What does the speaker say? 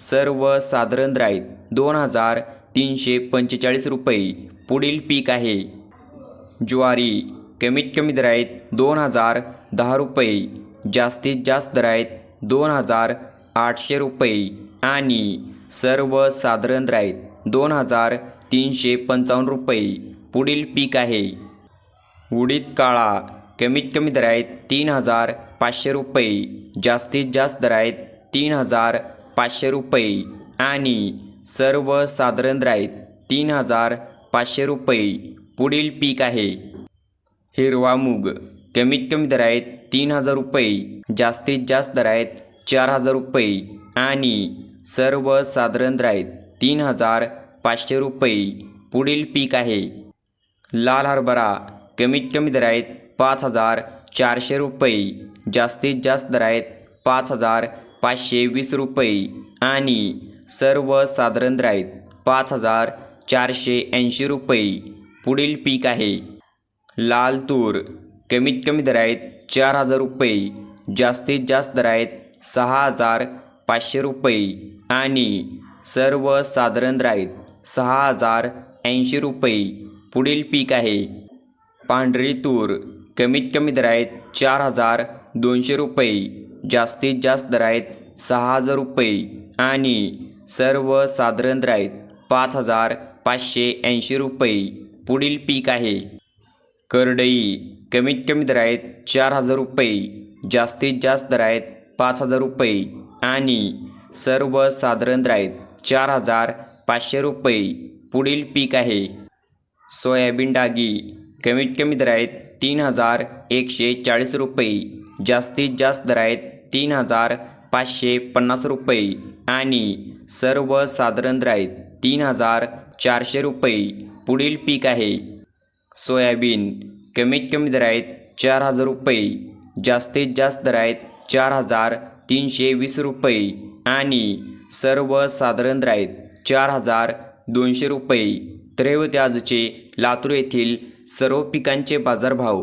सर्वसाधारण राईत दोन हजार तीनशे पंचेचाळीस रुपये पुढील पीक आहे. ज्वारी कमीत कमी दराईत दोन हजार दहा रुपये जास्तीत जास्त दरायत दोन हजार आठशे रुपये आणि सर्वसाधारण राईत दोन हजार तीनशे पंचावन्न रुपये पुढील पीक आहे. उडीद काळा कमीत कमी दर तीन हजार पाचशे रुपये जास्तीत जास्त दरायत तीन हजार पाचशे रुपये आणि सर्वसाधारण साधारण आहेत तीन हजार पाचशे रुपये पुढील पीक आहे. हिरवा मूग. कमीत कमी दर आहेत तीन हजार रुपये जास्तीत जास्त दर आहेत चार हजार रुपये आणि सर्वसाधारण साधारण आहेत तीन हजार पाचशे रुपये पुढील पीक आहे. लाल हरभरा. कमीत कमी दर आहेत पाच हजार चारशे रुपये जास्तीत जास्त दर आहेत पाच हजार पाचशे वीस रुपये आणि सर्वसाधारण राईत पाच हजार चारशे ऐंशी रुपये पुढील पीक आहे. लाल तूर कमीत कमी दरायत आहेत चार हजार रुपये जास्तीत जास्त दर आहेत सहा हजार पाचशे रुपये आणि सर्वसाधारण राईत सहा हजार ऐंशी रुपये पुढील पीक आहे. पांढरी तूर कमीत कमी दरायत चार हजार दोनशे रुपये जास्तीत जास्त दर आहेत सहा हजार रुपये आणि सर्वसाधारण दर आहेत पाच हजार पाचशे ऐंशी रुपये पुढील पीक आहे. करडई कमीत कमी दर आहेत चार हजार रुपये जास्तीत जास्त दर आहेत पाच हजार रुपये आणि सर्वसाधारण दर आहेत चार हजार पाचशे रुपये पुढील पीक आहे. सोयाबीन डागी कमीत कमी दर आहेत तीन हजार एकशे चाळीस रुपये जास्तीत जास्त दर आहेत तीन हजार पाचशे पन्नास रुपये आणि सर्वसाधारण दर तीन हजार चारशे रुपये पुढील पीक आहे. सोयाबीन कमीत कमी दर चार हजार रुपये जास्तीत जास्त दर आहेत चार हजार तीनशे वीस रुपये आणि सर्वसाधारण दर चार हजार दोनशे रुपये. त्रैवत्याजचे लातूर येथील सर्व पिकांचे बाजारभाव